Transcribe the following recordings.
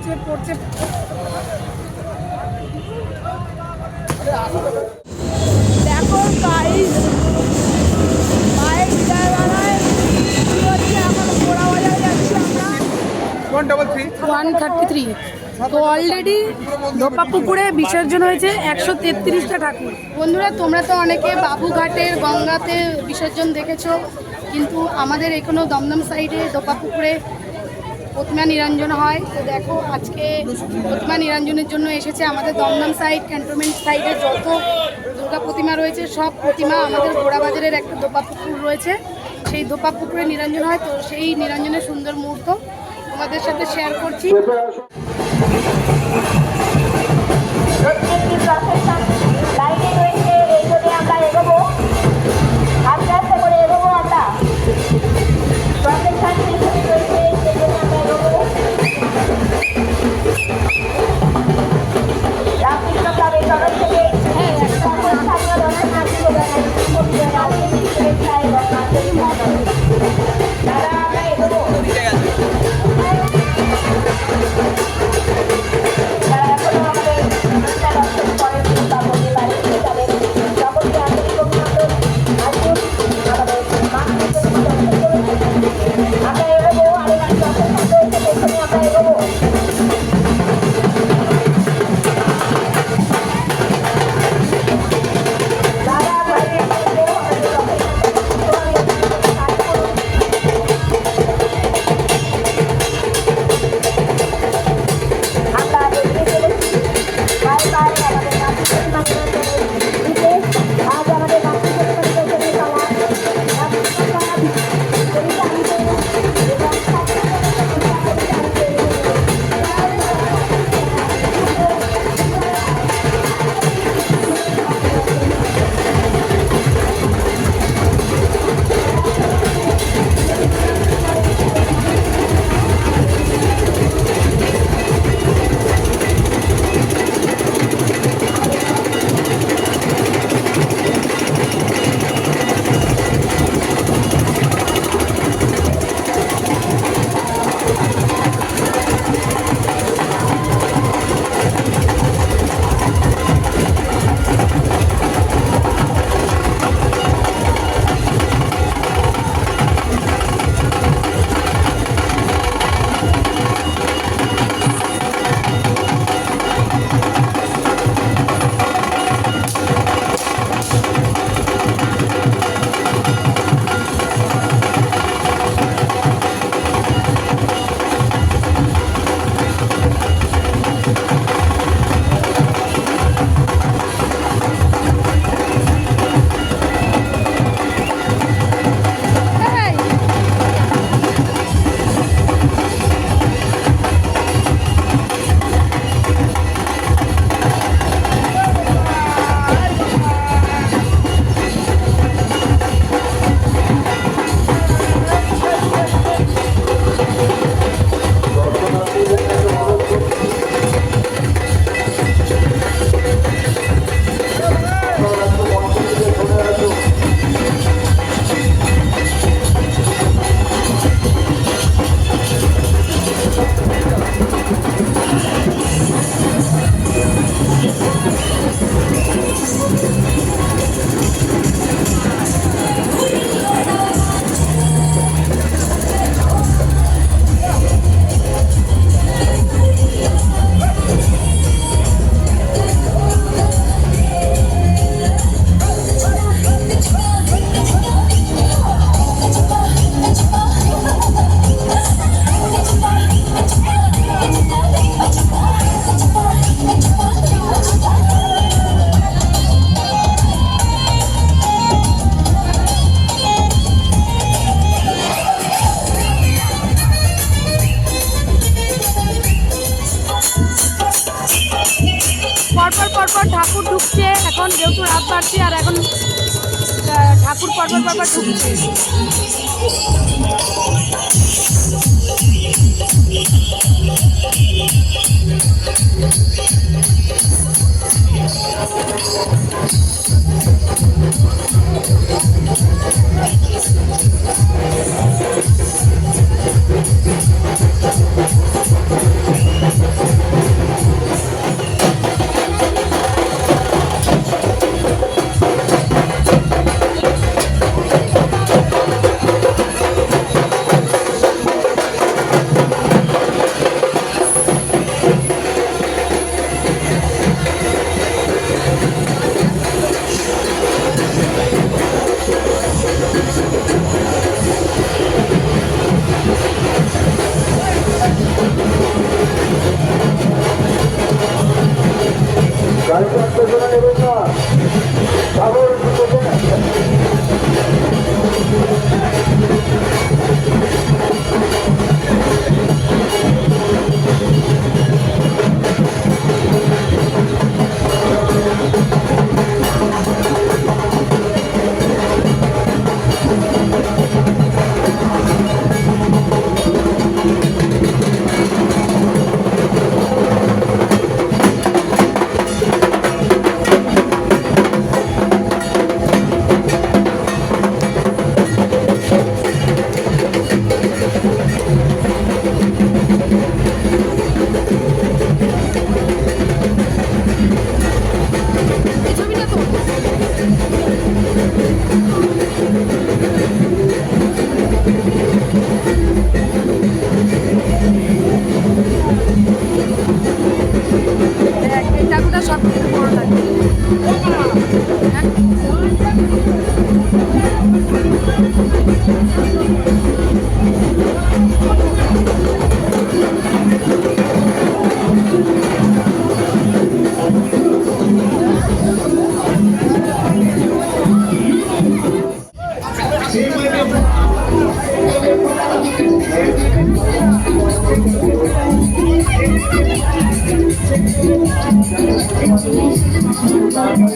পড়ছে পড়ছে। দেখো গাইস বাইক ড্রাইভারায় হচ্ছে? এখন ঘোড়া বাজারে যাচ্ছি আমরা। One double three one thirty three তো অলরেডি ধোপা পুকুরে বিসর্জন হয়েছে একশো তেত্রিশটা ঠাকুর। বন্ধুরা তোমরা তো অনেকে বাবুঘাটের গঙ্গাতে বিসর্জন দেখেছ কিন্তু আমাদের এখানেও দমদম সাইডে ধোপা পুকুরে প্রতিমা নিরঞ্জন হয়। তো দেখো, আজকে প্রতিমা নিরঞ্জনের জন্য এসেছে আমাদের দমদম সাইড ক্যান্টনমেন্ট সাইডে যত দুর্গা প্রতিমা রয়েছে, সব প্রতিমা আমাদের গোড়াবাজারের একটা দোপা পুকুর রয়েছে। সেই দোপা পুকুরে নিরঞ্জন হয়। তো সেই নিরঞ্জনের সুন্দর মুহূর্ত তোমাদের সাথে শেয়ার করছি। এখন যেহেতু রাত বাড়ছে আর এখন ঠাকুর পরপর পরপর ঢুকছে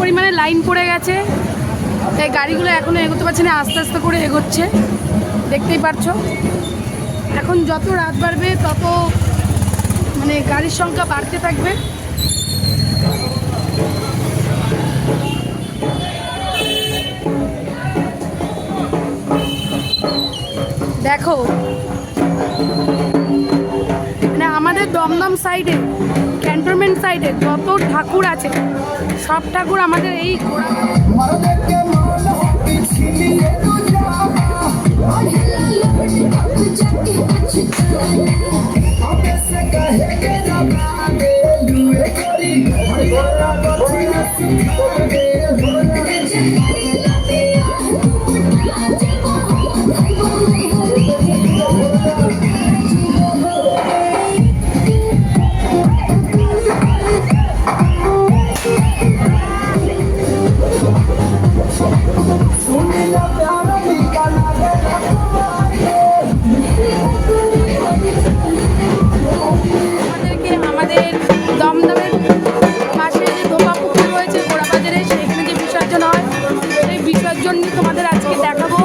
পরিমাণে লাইন পড়ে গেছে। তাই গাড়িগুলো এখনও এগোতে পারছে না, আস্তে আস্তে করে এগোচ্ছে। দেখতেই পারছ। এখন যত রাত বাড়বে, তত মানে গাড়ির সংখ্যা বাড়তে থাকবে। দেখো মানে আমাদের দমদম সাইডে ক্যান্টনমেন্ট সাইডে যত ঠাকুর আছে সব ঠাকুর আমাদের এই ঘোড়া জন্যই তোমাদের আজকে দেখাবো।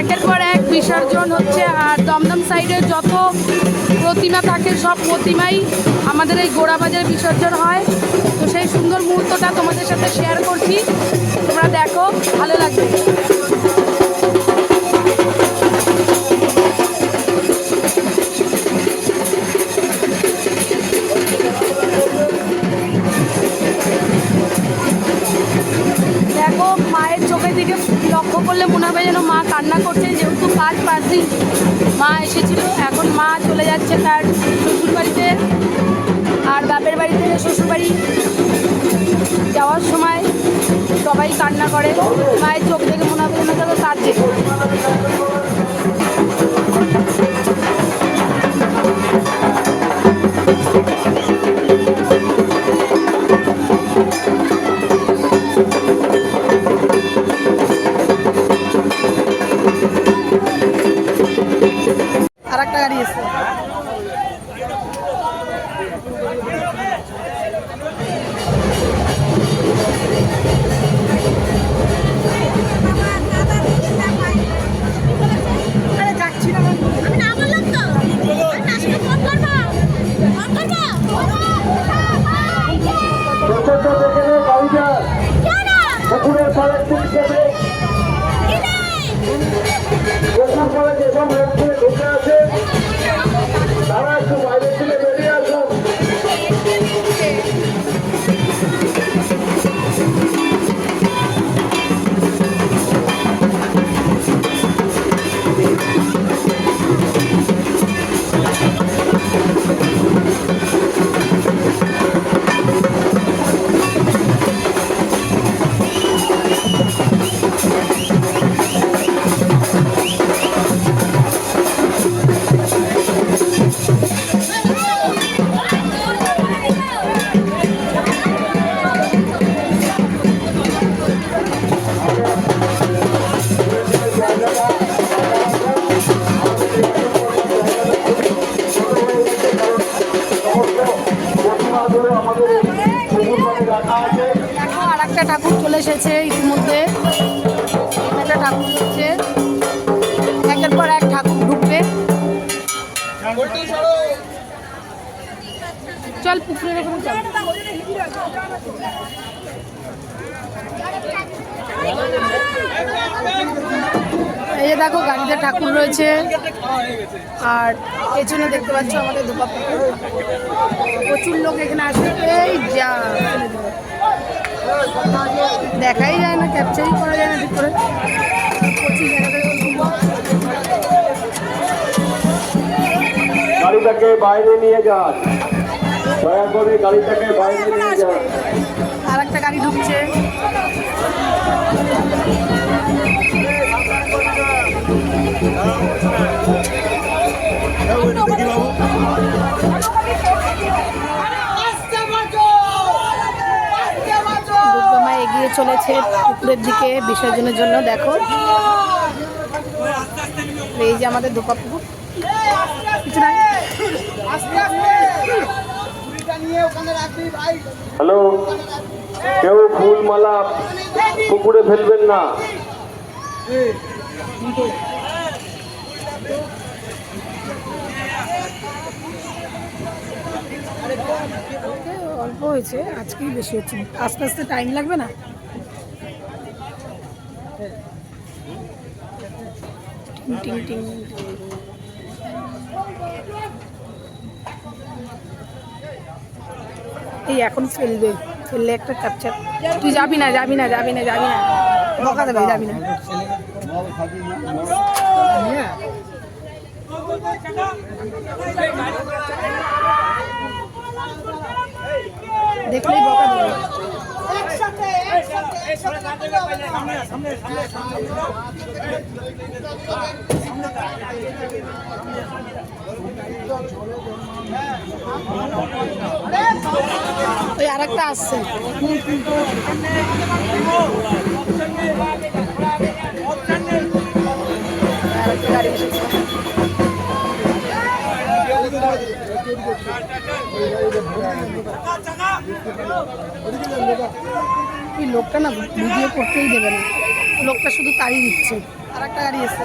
একের পর এক বিসর্জন হচ্ছে, আর দমদম সাইডে যত প্রতিমা থাকে, সব প্রতিমাই আমাদের এই গোড়াবাজার বিসর্জন হয়। তো সেই সুন্দর মুহূর্তটা তোমাদের সাথে শেয়ার করছি। তোমরা দেখো, ভালো লাগবে। যেন করছেন করছে যেহেতু কাজ পাঁচ দিন মা এসেছিল। এখন মা চলে যাচ্ছে তার শ্বশুর বাড়িতে আর বাপের বাড়ি থেকে শ্বশুর বাড়ি যাওয়ার সময় সবাই কান্না করে। মায়ের চোখ থেকে মনে হবে যেন তার দেখো আর ঠাকুর চলে এসেছে ইতিমধ্যে একটা ঠাকুর হচ্ছে একের পর এক ঠাকুর ঢুকবে চল পুকুরের ওখানে চল। এই যে দেখো গাড়িতে ঠাকুর রয়েছে। আর পেছনে দেখতে পাচ্ছ আমাদের দোপা প্রচুর লোক এখানে আসবে এই যা। দেখাই যায় না ক্যাপচারই করা যায় না ঠিক করে প্রচুর গাড়িটাকে বাইরে নিয়ে যান। দয়া করে গাড়িটাকে বাইরে নিয়ে যান। আর একটা গাড়ি ঢুকছে। দুর্গামা এগিয়ে চলেছে পুকুরের দিকে বিসর্জনের জন্য, দেখো। এই যে আমাদের দোপা পুকুর। হ্যালো, কেউ ফুল মালা পুকুরে ফেলবেন না। অল্প হয়েছে, আজকেই বেশি হচ্ছে। আস্তে আস্তে টাইম লাগবে না? টিং টিং এই এখন ফেলবে, ফেললে একটা ক্যাপচার তুই যাবি না যাবি না যাবি না যাবি না। বকা দেবে, যাবি না। দেখলেই বকা দেবে। ওই আর একটা আসছে এই লোকটা না ভিডিও করতেই দেবে না লোকটা শুধু তাড়ি দিচ্ছে আর একটা গাড়ি এসছে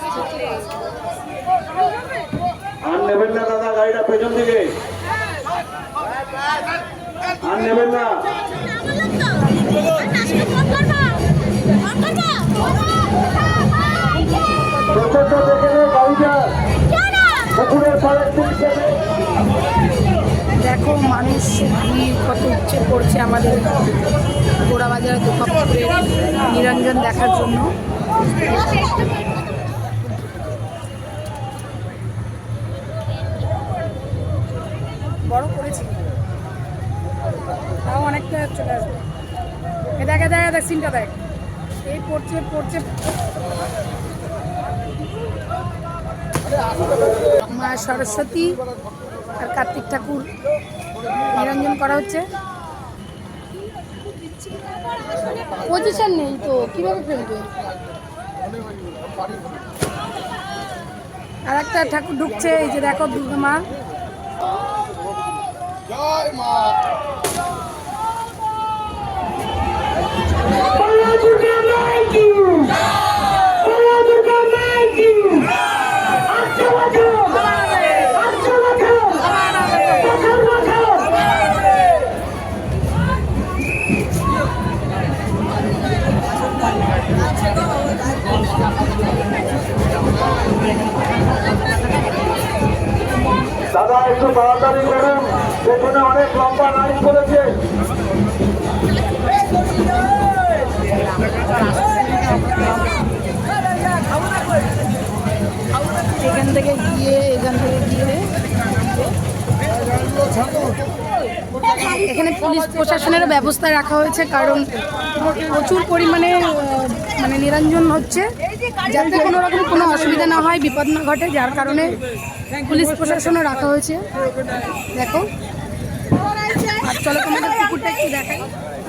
নেবেন না, দাদা, গাড়িটা পেছন দিকে। আর নেবেন না। দেখে মানুষ ভিড়, কত উচ্চে পড়ছে আমাদের গোড়াবাজার দুর্গাপুরের নিরঞ্জন দেখার জন্য বড় করেছি তাও অনেকটা চলে আসবে। এ দেখে দেখ দেখ সিনটা দেখ। এই পড়ছে পড়ছে। মা সরস্বতী আর কার্তিক ঠাকুর নিরঞ্জন করা হচ্ছে। পজিশন নেই তো কীভাবে ফেলবে? আর একটা ঠাকুর ঢুকছে এই যে দেখো দুর্গা মা। দাদা একটু তাড়াতাড়ি করুন। পেছনে অনেক লম্বা লাইন করেছে। এখান থেকে গিয়ে এখান থেকে গিয়ে এখানে পুলিশ প্রশাসনের ব্যবস্থা রাখা হয়েছে, কারণ প্রচুর পরিমাণে মানে নিরঞ্জন হচ্ছে। যাতে কোনো রকম কোনো অসুবিধা না হয়, বিপদ না ঘটে, যার কারণে পুলিশ প্রশাসনও রাখা হয়েছে। দেখো। চলো তোমাদের পুকুরটা একটু দেখাই।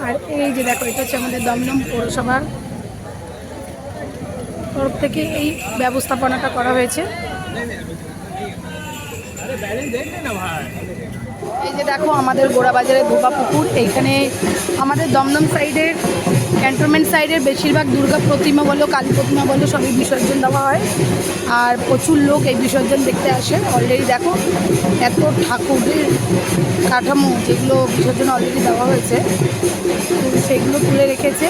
আর এই যে দেখো, এটা হচ্ছে আমাদের দমদম পৌরসভার তরফ থেকে এই ব্যবস্থাপনাটা করা হয়েছে। এই যে দেখো আমাদের গোড়াবাজারের ধোপা পুকুর, এইখানে আমাদের দমদম সাইডের, ক্যান্টনমেন্ট সাইডের বেশিরভাগ দুর্গা প্রতিমা বলো, কালী প্রতিমা বলো, সবই বিসর্জন দেওয়া হয়। আর প্রচুর লোক এই বিসর্জন দেখতে আসে। অলরেডি দেখো, এত ঠাকুরের কাঠামো যেগুলো বিসর্জন অলরেডি দেওয়া হয়েছে সেগুলো তুলে রেখেছে।